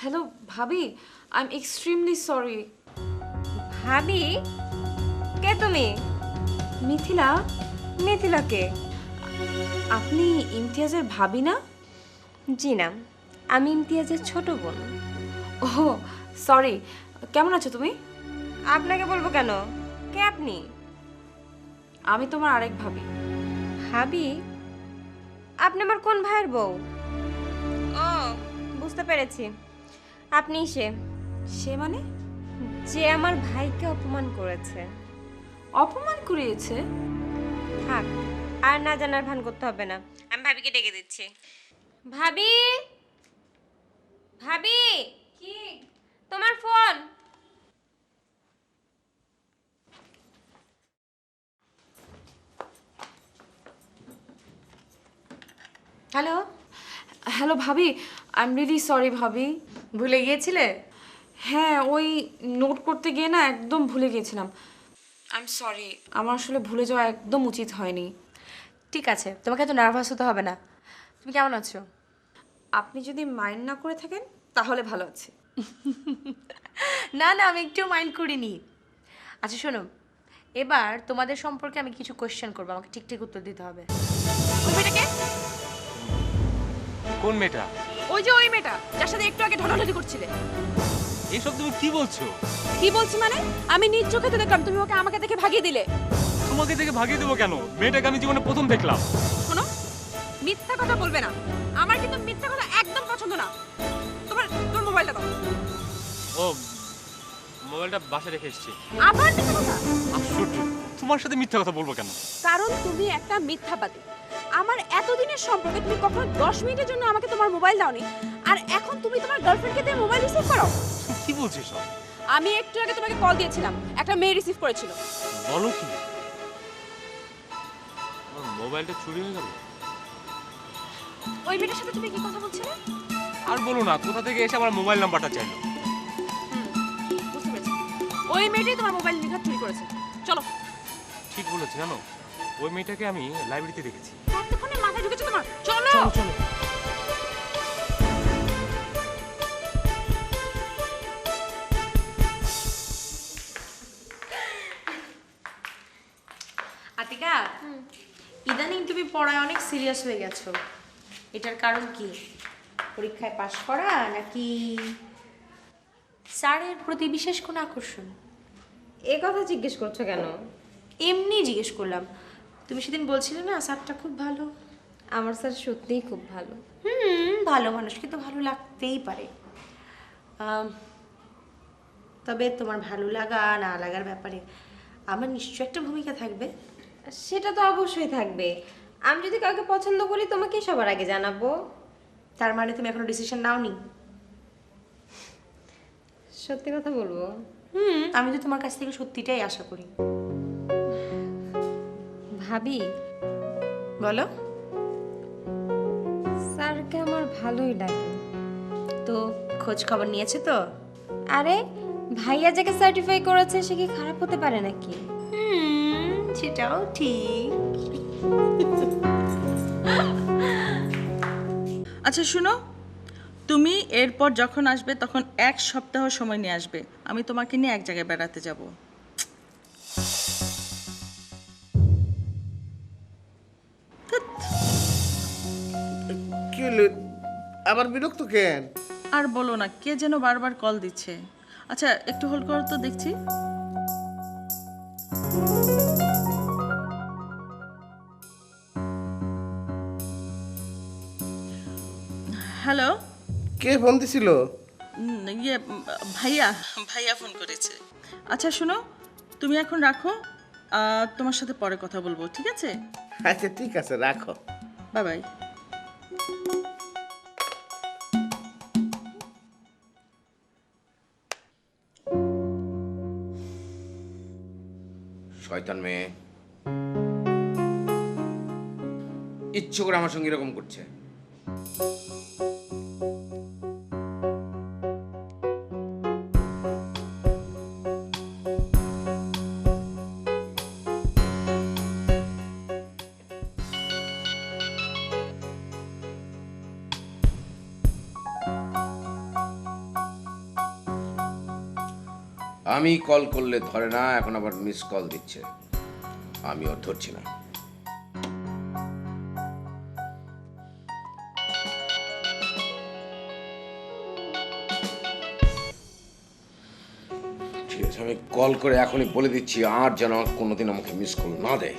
Hello ভাবি I am extremely sorry ভাবি কে তুমি? মিথিলা মিথিলাকে। আপনি ইমতিয়াজের ভাবি না? জি না আমি ইমতিয়াজের ছোট বোন। ও সরি কেমন আছো তুমি? আপনাকে বলব কেন? কে আপনি? আমি তোমার আরেক ভাবি। ভাবি আপনি আমার কোন ভাইয়ের বউ? ও বুঝতে পেরেছি। আপনি সে। সে মানে? যে আমার ভাইকে অপমান করেছে। অপমান করিয়েছে? থাক আর না জানার ভান করতে হবে না। আমি ভাবিকে ডেকে দিচ্ছি। ভাবি! ভাবি! কি? তোমার ফোন! হ্যালো? হ্যালো ভাবি। আই এম রিয়েলি সরি ভাবি। ভুলে গিয়েছিলে? হ্যাঁ ওই নোট করতে গিয়ে না একদম ভুলে গিয়েছিলাম। আই এম সরি আমার আসলে ভুলে যাওয়া একদম উচিত হয়নি। ঠিক আছে তোমাকে এত নার্ভাস হতে হবে না। তুমি কেমন আছো? আপনি যদি মাইন্ড না করে থাকেন তাহলে ভালো আছে। না না আমি একটু মাইন্ড করিনি। আচ্ছা শোনো। এবার তোমাদের সম্পর্কে আমি কিছু কোয়েশ্চেন করব। আমাকে ঠিক ঠিক উত্তর দিতে হবে। মেয়েটাকে কোন মেয়েটা? ওই যে ওই মেয়েটা যার সাথে একটু আগে ঢলাঢলি করছিলে। এসব তুমি কি বলছো? কি বলছি মানে? আমি নিজ চোখে তো দেখলাম তুমি ওকে আমাকে দেখে ভাগিয়ে দিলে। তোমাকে থেকে ভাগিয়ে দেবো কেন? মেয়েটাকে আমি জীবনে প্রথম দেখলাম। শোনো মিথ্যা কথা বলবে না। আমার কিন্তু মিথ্যা কথা একদম পছন্দ না। তোমার তোমার মোবাইলটা দাও। ও মোবাইলটা বাসায় রেখে এসেছি। আবার মিথ্যা কথা? আশ্চর্য। তোমার সাথে মিথ্যা কথা বলব কেন? কারণ তুমি একটা মিথ্যাবাদী। আমার এতদিনের সম্পর্কে তুমি কখনো দশ মিনিটের জন্য আমাকে তোমার মোবাইল দাওনি। আর এখন তুমি তোমার গার্লফ্রেন্ডকে দিয়ে মোবাইল রিসিভ করো? কি বলছিস সব? আমি একটু আগে তোমাকে কল দিয়েছিলাম। একটা মেয়ে রিসিভ করেছিল। বলো কি? আমার মোবাইলটা চুরি হয়ে গেল? ওই মেয়েটার সাথে তুমি কি কথা বলছিলে? আর বলো না কোথা থেকে এসে আমার মোবাইল নাম্বারটা চাইলো? বুঝতে পেরেছি। ওই মেয়েটাই তোমার মোবাইল নিঘাত চুরি করেছে। চলো। ঠিক বলেছি জানো? ওই মেয়েটাকে আমি লাইব্রেরিতে দেখেছি। তোমার। চলো। আতিকা ইদানিং তুমি পড়ায় অনেক সিরিয়াস হয়ে গেছো। এটার কারণ কি? পরীক্ষায় পাশ করা নাকি স্যারের প্রতি বিশেষ কোনো আকর্ষণ? এ কথা জিজ্ঞেস করছ কেন? এমনি জিজ্ঞেস করলাম। তুমি সেদিন বলছিলে না স্যারটা খুব ভালো। আমার স্যার সত্যিই খুব ভালো। হুম ভালো মানুষকে তো ভালো লাগতেই পারে। তবে তোমার ভালো লাগা না লাগার ব্যাপারে আমার নিশ্চয় একটা ভূমিকা থাকবে। সেটা তো অবশ্যই থাকবে। আমি যদি কাউকে পছন্দ করি তোমাকে সবার আগে জানাব। তার মানে তুমি এখনও ডিসিশন নাওনি? সত্যি কথা বলব? হুম আমি তো তোমার কাছ থেকে সত্যিটাই আশা করি। ভাবি। বলো। স্যারকে আমার ভালোই লাগে। তো খোঁজ খবর নিয়েছে তো? আরে ভাইয়া যাকে সার্টিফাই করেছে সে কি খারাপ হতে পারে নাকি? সেটাও ঠিক। আচ্ছা শুনো। তুমি এরপর যখন আসবে তখন এক সপ্তাহ সময় নিয়ে আসবে। আমি তোমাকে নিয়ে এক জায়গায় বেড়াতে যাব। কি হলো? আবার বিরক্ত কেন? আর বলো না কে যেন বারবার কল দিচ্ছে। আচ্ছা একটু হোল্ড করো তো দেখছি। হ্যালো কে ফোন দিছিল? ইয়ে ভাইয়া। ভাইয়া ফোন করেছে। আচ্ছা শোনো তুমি এখন রাখো তোমার সাথে পরে কথা বলব ঠিক আছে? আচ্ছা ঠিক আছে রাখো। বাই বাই শয়তান মেয়ে ইচ্ছে করে আমার সঙ্গে এরকম করছে। আমি কল করলে ধরে না, এখন আবার মিস কল দিচ্ছে। আমি ওর ধরছি না। ঠিক আছে, আমি কল করে এখনই বলে দিচ্ছি, আর যেন কোনোদিন আমাকে মিস কল না দেয়।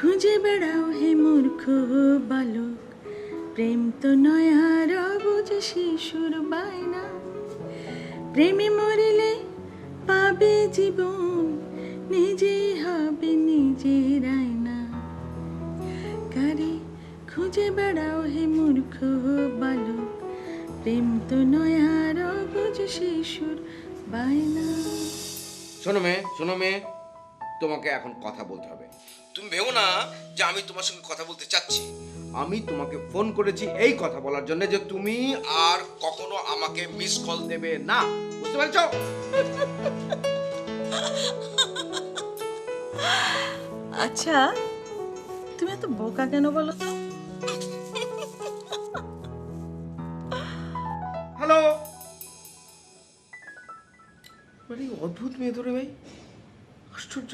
খুঁজে বেড়াও হে মূর্খ বালক। প্রেম তো নয় আর শিশুর বায়না। প্রেমে মরিলে পাবে জীবন নিজেই হবে নিজের আয়না। কারে খুঁজে বেড়াও হে মূর্খ বালক। প্রেম তো নয় আর শিশুর বায়না। শোনো মেয়ে শোনো মেয়ে, তোমাকে এখন কথা বলতে হবে। তুমি ভেবো না যে আমি তোমার সঙ্গে কথা বলতে চাচ্ছি। আমি তোমাকে ফোন করেছি এই কথা বলার জন্য যে তুমি আর কখনো আমাকে মিস কল দেবে না। বুঝতে পারছ? আচ্ছা তুমি এত বোকা কেন বলো তো? হ্যালো? অদ্ভুত মেয়ে ধরে ভাই। আশ্চর্য।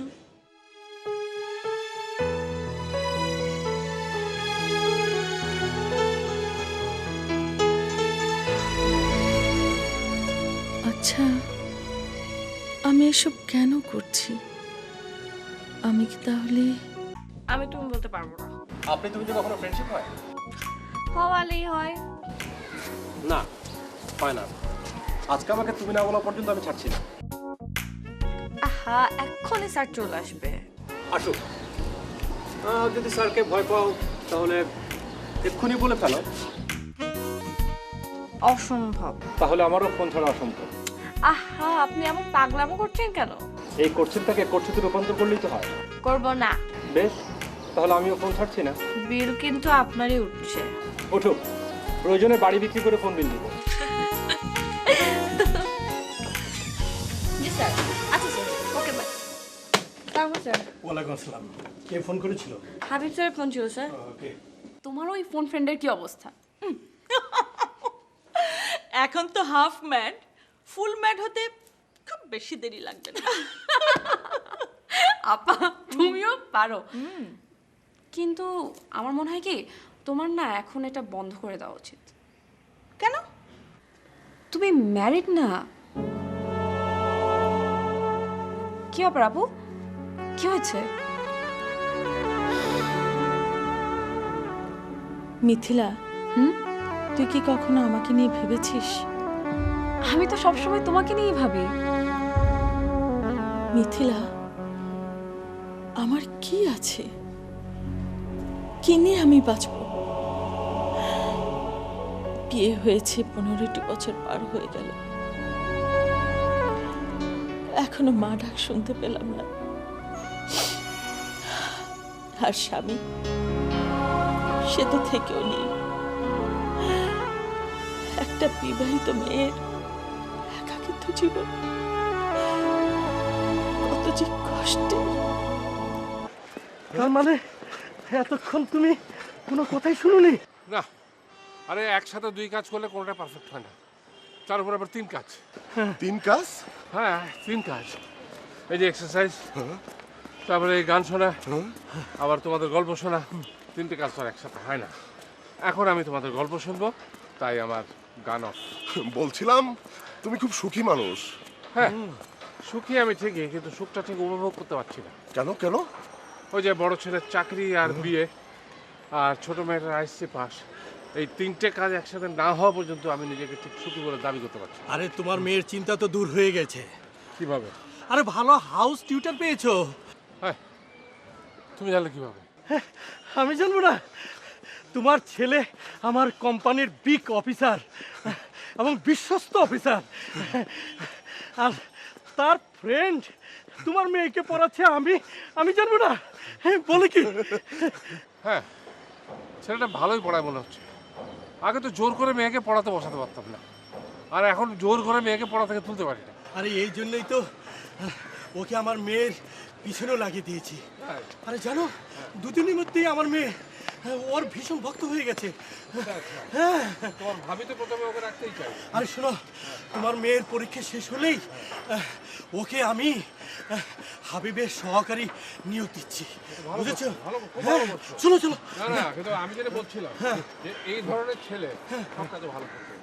আচ্ছা আমি এসব কেন করছি? আমি কি তাহলে আমি তুমি বলতে পারব না। আপনি তুমি যে কখনো ফ্রেন্ডশিপ হয়? হওয়ালেই হয়। না হয় না। আজকে আমাকে তুমি না বলা পর্যন্ত আমি ছাড়ছি না। আহা এক্ষুনি স্যার চলে আসবে। আসুক আহ, যদি স্যারকে ভয় পাও তাহলে এক্ষুনি বলে ফেলো। অসম্ভব। তাহলে আমারও ফোন ছাড়া অসম্ভব। আহা আপনি এমন পাগলামো করছেন কেন? এই করছেনটাকে করছিতে রূপান্তর করলেই তো হয়। করব না। বেশ তাহলে আমিও ফোন ছাড়ছি না? বিল কিন্তু আপনারই উঠছে। উঠুক প্রয়োজনে বাড়ি বিক্রি করে ফোন বিল দিব। জি স্যার আচ্ছা ওকে বাই। স্যার। ওয়ালাইকুম আসসালাম। কে ফোন করেছিল? হাবিব স্যার ফোন ছিল স্যার। ওকে। তোমার ওই ফোন ফ্রেন্ডের কি অবস্থা? এখন তো হাফ ম্যাড ফুল ম্যাড হতে খুব বেশি দেরি লাগবে না। আপা তুমিও পারো। কিন্তু আমার মনে হয় কি তোমার না এখন এটা বন্ধ করে দেওয়া উচিত। কেন? তুমি ম্যারিড না? কি ব্যাপার আপু? কি হয়েছে? মিথিলা হুম? তুই কি কখনো আমাকে নিয়ে ভেবেছিস? আমি তো সবসময় তোমাকে নিয়েই ভাবি। মিথিলা, আমার কি আছে? কি নিয়ে আমি বাঁচব? বিয়ে হয়েছে, পনেরোটি বছর পার হয়ে গেল। এখনও মা ডাক শুনতে পেলাম না। আর স্বামী, সে তো থেকেও নেই। একটা বিবাহিত মেয়ের একাকিত্ব জীবন কত যে কষ্টের তার মানে এতক্ষণ তুমি কোনো কথাই শুনুনি? না আরে একসাথে দুই কাজ করলে কোনোটা পারফেক্ট হয় না। তার উপর আবার তিন কাজ। তিন কাজ? হ্যাঁ তিন কাজ। এই যে এক্সারসাইজ তারপরে এই গান শোনা আবার তোমাদের গল্প শোনা তিনটে কাজ তো আর একসাথে হয় না। এখন আমি তোমাদের গল্প শুনব তাই আমার গান অফ বলছিলাম তুমি খুব সুখী মানুষ। হ্যাঁ সুখী আমি ঠিকই কিন্তু সুখটা ঠিক উপভোগ করতে পারছি না। কেন কেন? ওই যে বড় ছেলের চাকরি আর বিয়ে আর ছোট মেয়েটার আইসি পাস এই তিনটে কাজ একসাথে না হওয়া পর্যন্ত আমি নিজেকে ঠিক সুখী বলে দাবি করতে পারছি না। আরে তোমার মেয়ের চিন্তা তো দূর হয়ে গেছে। কীভাবে? আরে ভালো হাউস টিউটার পেয়েছ। হ্যাঁ তুমি জানলে কীভাবে? আমি জানব না। তোমার ছেলে আমার কোম্পানির বিগ অফিসার। এবং বিশ্বস্ত অফিসার। আর তার ফ্রেন্ড তোমার মেয়েকে পড়াচ্ছে আমি আমি জানব না। হ্যাঁ, বলে কি? হ্যাঁ ছেলেটা ভালোই পড়ায় মনে হচ্ছে। আগে তো জোর করে মেয়েকে পড়াতে বসাতে পারতাম না। আর এখন জোর করে মেয়েকে পড়া থেকে তুলতে পারি না। আরে এই জন্যই তো ওকে আমার মেয়ের পিছনেও লাগিয়ে দিয়েছি। তাই? আরে জানো দুদিনের মধ্যেই আমার মেয়ে ওর ভীষণ ভক্ত হয়ে গেছে। হ্যাঁ তোমার ভাবি তো প্রথমে ওকে রাখতেই চাই আরে শোনো তোমার মেয়ের পরীক্ষা শেষ হলেই ওকে আমি হাবিবের সহকারী নিয়োগ দিচ্ছি। বুঝেছ? হ্যাঁ করছ। চলো চলো না না কিন্তু আমি যেটা বলছিলাম যে এই ধরনের ছেলে সব কাজে ভালো করতে